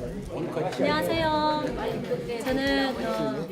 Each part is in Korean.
안녕하세요. 저는 어,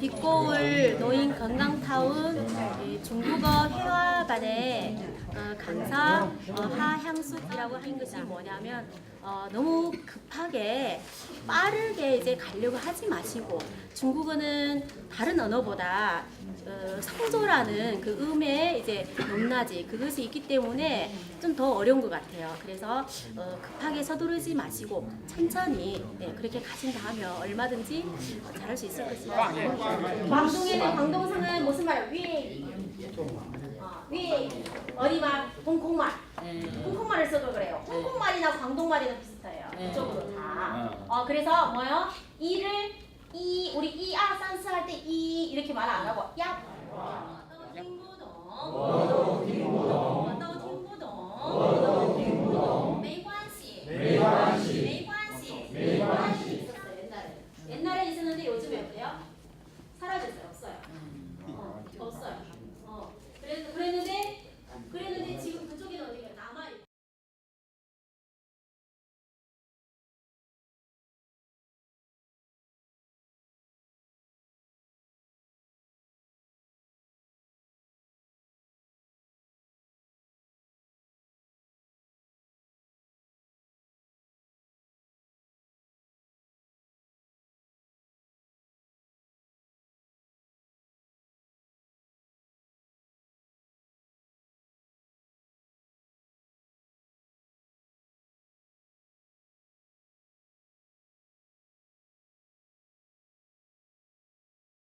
빛고울 노인 건강타운 이 중국어 회화반의 어, 강사 어, 하향숙이라고 하는 것이 뭐냐면 어, 너무 급하게 빠르게 이제 가려고 하지 마시고 중국어는 다른 언어보다 어, 성조라는 그 음의 이제 높낮이 그것이 있기 때문에 좀 더 어려운 것 같아요. 그래서 어, 급하게 서두르지 마시고 천천히 네, 그렇게 가신다 하면 얼마든지 어, 잘할 수 있을 것입니다. 광동에는 광동성은 무슨 말이에요? 위에 어, 위에 어디 말? 홍콩말. 홍콩말을 써도 그래요. 홍콩말이나 광동말이랑 비슷 네. 이쪽으로 다. 어. 어. 그래서 뭐요? 이를 이 우리 이아 산스 할 때 이 이렇게 말 안 하고 야. 没关系，没关系，没关系。옛날에 있었는데 요즘에 어때요?